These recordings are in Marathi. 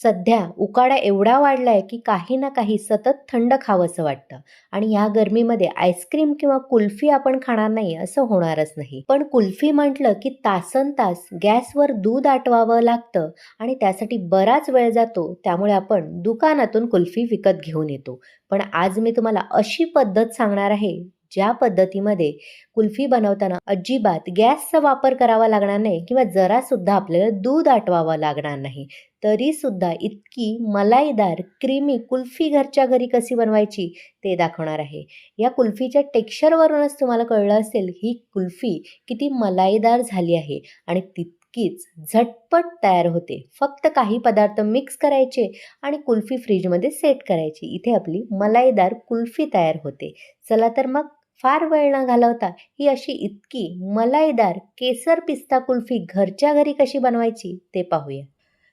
सध्या उकाडा एवढा वाढला आहे की काही ना काही सतत थंड खावंसं वाटतं. आणि या गरमीमध्ये आईस्क्रीम किंवा कुल्फी आपण खाणार नाही असं होणारच नाही. पण कुल्फी म्हटलं की तासन तास गॅसवर दूध आटवावं लागतं आणि त्यासाठी बराच वेळ जातो त्यामुळे आपण दुकानातून कुल्फी विकत घेऊन येतो. पण आज मी तुम्हाला अशी पद्धत सांगणार आहे ज्या पद्धतीमध्ये कुल्फी बनवताना अजिबात गॅसचा वापर करावा लागणार नाही किंवा जरासुद्धा आपल्याला दूध आटवावं लागणार नाही तरीसुद्धा इतकी मलाईदार क्रीमी कुल्फी घरच्या घरी कशी बनवायची ते दाखवणार आहे. या कुल्फीच्या टेक्स्चरवरूनच तुम्हाला कळलं असेल ही कुल्फी किती मलाईदार झाली आहे आणि तितकीच झटपट तयार होते. फक्त काही पदार्थ मिक्स करायचे आणि कुल्फी फ्रीजमध्ये सेट करायची. इथे आपली मलाईदार कुल्फी तयार होते. चला तर मग फार वेळ न घालवता ही अशी इतकी मलाईदार केसर पिस्ता कुल्फी घरच्या घरी कशी बनवायची ते पाहूया.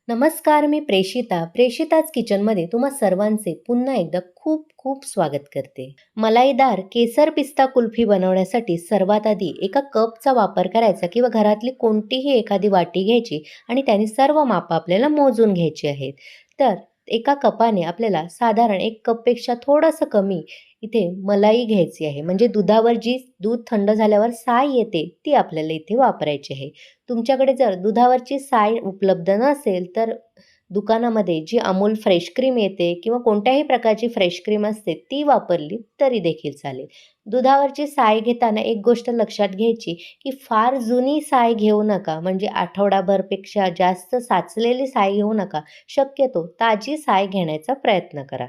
नमस्कार मी प्रेषिता प्रेषिताच किचनमध्ये तुम्हा सर्वांचे पुन्हा एकदा खूप खूप स्वागत करते. मलाईदार केसर पिस्ता कुल्फी बनवण्यासाठी सर्वात आधी एका कपचा वापर करायचा किंवा घरातली कोणतीही एखादी वाटी घ्यायची आणि त्याने सर्व मापं आपल्याला मोजून घ्यायची आहेत. तर एका कपाने आपल्याला साधारण एक कपपेक्षा थोडंसं कमी इथे मलाई घ्यायची आहे. म्हणजे दुधावर जी दूध थंड झाल्यावर साय येते ती आपल्याला इथे वापरायची आहे. तुमच्याकडे जर दुधावरची साय उपलब्ध नसेल तर दुकानामध्ये जी अमूल फ्रेश क्रीम येते किंवा कोणत्याही प्रकारची फ्रेश क्रीम असते ती वापरली तरी देखील चालेल. दुधावरची साय घेताना एक गोष्ट लक्षात घ्यायची की फार जुनी साय घेऊ नका. म्हणजे आठवडाभरपेक्षा जास्त साचलेली साय घेऊ नका. शक्यतो ताजी साय घेण्याचा प्रयत्न करा.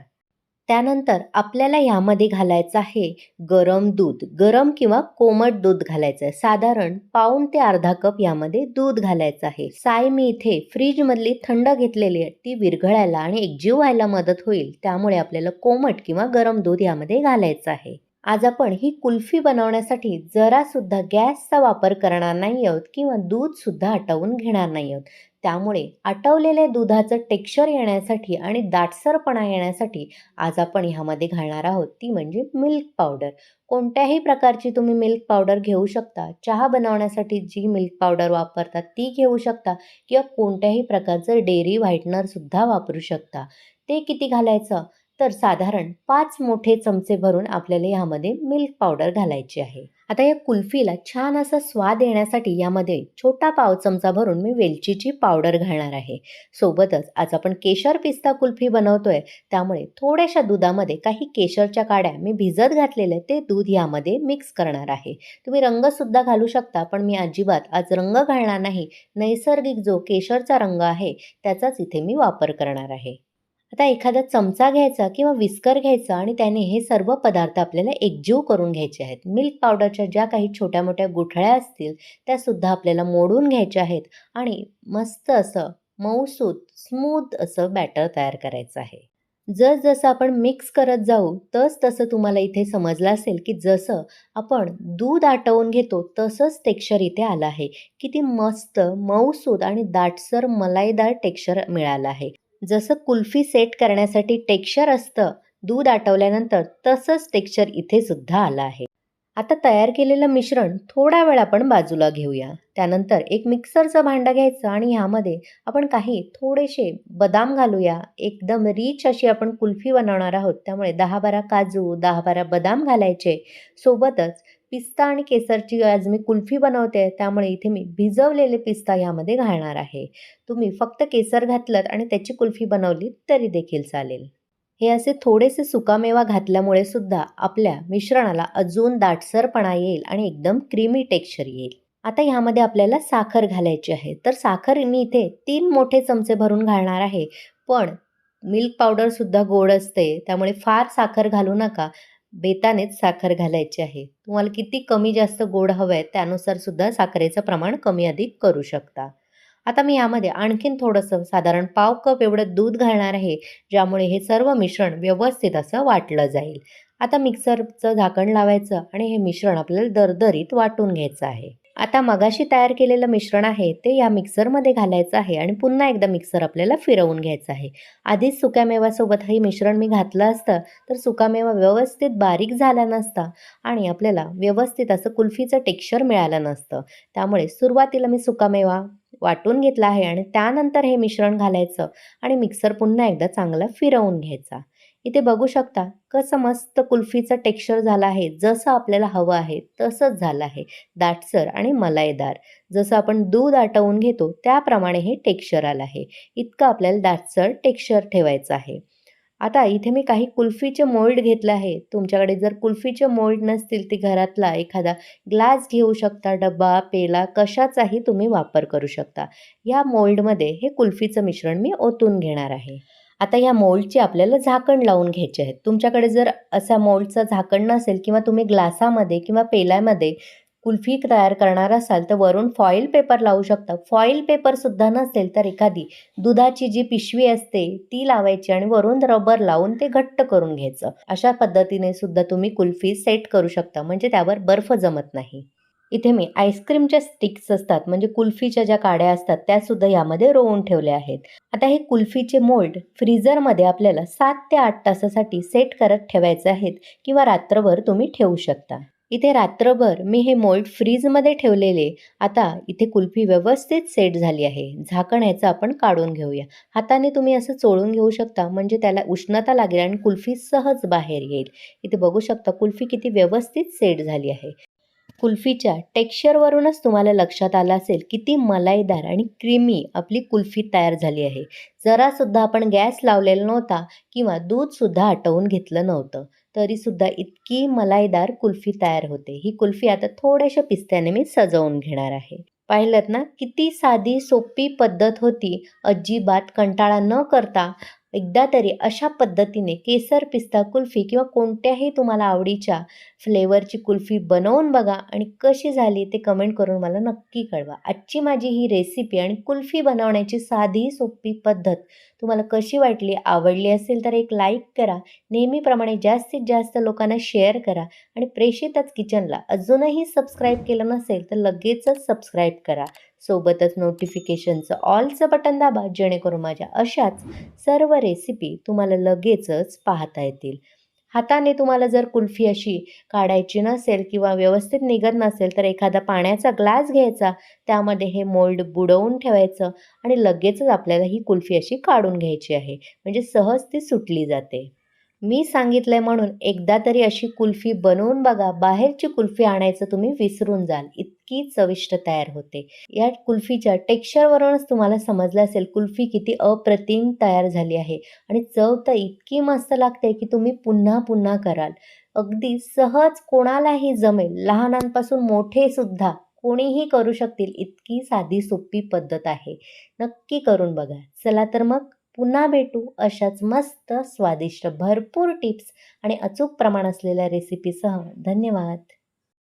त्यानंतर आपल्याला ह्यामध्ये घालायचं आहे गरम दूध. गरम किंवा कोमट दूध घालायचं आहे. साधारण पाऊण ते अर्धा कप यामध्ये दूध घालायचं आहे. साय मी इथे फ्रीजमधली थंड घेतलेली आहे ती विरघळायला आणि एकजीव व्हायला मदत होईल. त्यामुळे आपल्याला कोमट किंवा गरम दूध यामध्ये घालायचं आहे. आज आपण ही कुल्फी बनवण्यासाठी जरासुद्धा गॅसचा वापर करणार नाही आहोत किंवा दूधसुद्धा हटवून घेणार नाही आहोत. त्यामुळे आटवलेले दुधाचं टेक्स्चर येण्यासाठी आणि दाटसरपणा येण्यासाठी आज आपण ह्यामध्ये घालणार आहोत. ती म्हणजे मिल्क पावडर. कोणत्याही प्रकारची तुम्ही मिल्क पावडर घेऊ शकता. चहा बनवण्यासाठी जी मिल्क पावडर वापरतात ती घेऊ शकता किंवा कोणत्याही प्रकारचं डेअरी व्हाईटनरसुद्धा वापरू शकता. ते किती घालायचं? तर साधारण पाच मोठे चमचे भरून आपल्याला यामध्ये मिल्क पावडर घालायची आहे. आता या कुल्फीला छान असा स्वाद येण्यासाठी यामध्ये छोटा पाव चमचा भरून मी वेलचीची पावडर घालणार आहे. सोबतच आज आपण केशर पिस्ता कुल्फी बनवतोय त्यामुळे थोड्याशा दुधामध्ये काही केशरच्या काड्या मी भिजत घातलेले ते दूध यामध्ये मिक्स करणार आहे. तुम्ही रंगसुद्धा घालू शकता पण मी अजिबात आज रंग घालणार नाही. नैसर्गिक जो केशरचा रंग आहे त्याचाच इथे मी वापर करणार आहे. आता एखादा चमचा घ्यायचा किंवा विस्कर घ्यायचा आणि त्याने हे सर्व पदार्थ आपल्याला एकजीव करून घ्यायचे आहेत. मिल्क पावडरच्या ज्या काही छोट्या मोठ्या गुठळ्या असतील त्यासुद्धा आपल्याला मोडून घ्यायच्या आहेत आणि मस्त असं मऊसूत स्मूथ असं बॅटर तयार करायचं आहे. जसजसं आपण मिक्स करत जाऊ तस तसं तुम्हाला इथे समजलं असेल की जसं आपण दूध आटवून घेतो तसंच टेक्स्चर इथे आलं आहे. किती मस्त मऊसूद आणि दाटसर मलाईदार टेक्स्चर मिळालं आहे. जसं कुल्फी सेट करण्यासाठी टेक्स्चर असतं दूध आटवल्यानंतर तसंच टेक्स्चर इथे सुद्धा आलं आहे. आता तयार केलेलं मिश्रण थोडा वेळ आपण बाजूला घेऊया. त्यानंतर एक मिक्सरचं भांडं घ्यायचं आणि ह्यामध्ये आपण काही थोडेसे बदाम घालूया. एकदम रिच अशी आपण कुल्फी बनवणार आहोत. त्यामुळे दहा बारा काजू दहा बारा बदाम घालायचे. सोबतच पिस्ता आणि केसरची आज मी कुल्फी बनवते त्यामुळे इथे मी भिजवलेले पिस्ता यामध्ये घालणार आहे. तुम्ही फक्त केसर घातलं आणि त्याची कुल्फी बनवली तरी देखील चालेल. हे असे थोडेसे सुकामेवा घातल्यामुळे सुद्धा आपल्या मिश्रणाला अजून दाटसरपणा येईल आणि एकदम क्रीमी टेक्स्चर येईल. आता ह्यामध्ये आपल्याला साखर घालायची आहे. तर साखर मी इथे तीन मोठे चमचे भरून घालणार आहे. पण मिल्क पावडरसुद्धा गोड असते त्यामुळे फार साखर घालू नका. बेतानेच साखर घालायची आहे. तुम्हाला किती कमी जास्त गोड हवं आहे त्यानुसार सुद्धा साखरेचं प्रमाण कमी अधिक करू शकता. आता मी यामध्ये आणखीन थोडंसं साधारण पाव कप एवढं दूध घालणार आहे ज्यामुळे हे सर्व मिश्रण व्यवस्थित असं वाटलं जाईल. आता मिक्सरचं झाकण लावायचं आणि हे मिश्रण आपल्याला दरदरीत वाटून घ्यायचं आहे. आता मगाशी तयार केलेलं मिश्रण आहे ते या मिक्सरमध्ये घालायचं आहे आणि पुन्हा एकदा मिक्सर आपल्याला फिरवून घ्यायचं आहे. आधीच सुक्यामेव्यासोबत हे मिश्रण मी घातलं असतं तर सुकामेवा व्यवस्थित बारीक झाला नसता आणि आपल्याला व्यवस्थित असं कुल्फीचं टेक्स्चर मिळालं नसतं. त्यामुळे सुरुवातीला मी सुकामेवा वाटून घेतला आहे आणि त्यानंतर हे मिश्रण घालायचं आणि मिक्सर पुन्हा एकदा चांगला फिरवून घ्यायचा. इथे बघू शकता कसं मस्त कुल्फीचं टेक्स्चर झालं आहे. जसं आपल्याला हवं आहे तसंच झालं आहे. दाटसर आणि मलाईदार. जसं आपण दूध आटवून घेतो त्याप्रमाणे हे टेक्स्चर आलं आहे. इतकं आपल्याला दाटसर टेक्स्चर ठेवायचं आहे. आता इथे मी काही कुल्फीचे मोल्ड घेतलं आहे. तुमच्याकडे जर कुल्फीचे मोल्ड नसतील ते घरातला एखादा ग्लास घेऊ शकता डब्बा पेला कशाचाही तुम्ही वापर करू शकता. या मोल्डमध्ये हे कुल्फीचं मिश्रण मी ओतून घेणार आहे. आता या मोल्डची आपल्याला झाकण लावून घ्यायचे आहेत तुमच्याकडे जर असा मोल्डचं झाकण नसेल किंवा तुम्ही ग्लासामध्ये किंवा पेल्यामध्ये कुल्फी तयार करणार असाल तर वरून फॉईल पेपर लावू शकता. फॉईल पेपरसुद्धा नसेल तर एखादी दुधाची जी पिशवी असते ती लावायची आणि वरून रबर लावून ते घट्ट करून घ्यायचं. अशा पद्धतीने सुद्धा तुम्ही कुल्फी सेट करू शकता. म्हणजे त्यावर बर्फ जमत नाही. इथे मी आईस्क्रीमच्या स्टिक्स असतात म्हणजे कुल्फीच्या ज्या काड्या असतात त्यासुद्धा यामध्ये रोवून ठेवल्या आहेत. आता हे कुल्फीचे मोल्ड फ्रीझरमध्ये आपल्याला सात ते आठ तासासाठी सेट करत ठेवायचे आहेत किंवा रात्रभर तुम्ही ठेवू शकता. इथे रात्रभर मी हे मोल्ड फ्रीजमध्ये ठेवलेले आता इथे कुल्फी व्यवस्थित सेट झाली आहे. झाकण ह्याचं आपण काढून घेऊया. हाताने तुम्ही असं चोळून घेऊ शकता म्हणजे त्याला उष्णता लागेल आणि कुल्फी सहज बाहेर येईल. इथे बघू शकता कुल्फी किती व्यवस्थित सेट झाली आहे. कुल्फीच्या टेक्स्चरवरूनच तुम्हाला लक्षात आलं असेल किती मलाईदार आणि क्रीमी आपली कुल्फी तयार झाली आहे. जरासुद्धा आपण गॅस लावलेला नव्हता किंवा दूधसुद्धा आटवून घेतलं नव्हतं. तरीसुद्धा इतकी मलाईदार कुल्फी तयार होते. ही कुल्फी आता थोड्याशा पिस्त्याने मी सजवून घेणार आहे. पाहिलं ना किती साधी सोपी पद्धत होती. अजिबात कंटाळा न करता एकदा तरी अशा पद्धतीने केसर पिस्ता कुल्फी किंवा कोणत्याही तुम्हाला आवडीच्या फ्लेवरची कुल्फी बनवून बघा आणि कशी झाली ते कमेंट करून मला नक्की कळवा. आजची माझी ही रेसिपी आणि कुल्फी बनवण्याची साधी सोपी पद्धत तुम्हाला कशी वाटली आवडली असेल तर एक लाईक करा. नेहमीप्रमाणे जास्तीत जास्त लोकांना शेअर करा आणि प्रेषितच किचनला अजूनही सबस्क्राईब केलं नसेल तर लगेचच सबस्क्राईब करा. सोबतच नोटिफिकेशनचं ऑलचं बटन दाबा जेणेकरून माझ्या अशाच सर्व रेसिपी तुम्हाला लगेचच पाहता येतील. हाताने तुम्हाला जर कुल्फी अशी काढायची नसेल किंवा व्यवस्थित निघत नसेल तर एखादा पाण्याचा ग्लास घ्यायचा त्यामध्ये हे मोल्ड बुडवून ठेवायचं आणि लगेचच आपल्याला ही कुल्फी अशी काढून घ्यायची आहे. म्हणजे सहज ती सुटली जाते. मी सांगितलंय म्हणून एकदा तरी अशी कुल्फी बनवून बघा बाहेरची कुल्फी आणायचं तुम्ही विसरून जाल. इतकी चविष्ट तयार होते. या कुल्फीच्या टेक्स्चरवरूनच तुम्हाला समजलं असेल कुल्फी किती अप्रतिम तयार झाली आहे. आणि चव तर इतकी मस्त लागते की तुम्ही पुन्हा पुन्हा कराल. अगदी सहज कोणालाही जमेल लहानांपासून मोठे सुद्धा कोणीही करू शकतील इतकी साधी सोपी पद्धत आहे. नक्की करून बघा. चला तर मग पुन्हा भेटू अशाच मस्त स्वादिष्ट भरपूर टिप्स आणि अचूक प्रमाण असलेल्या रेसिपीसह धन्यवाद.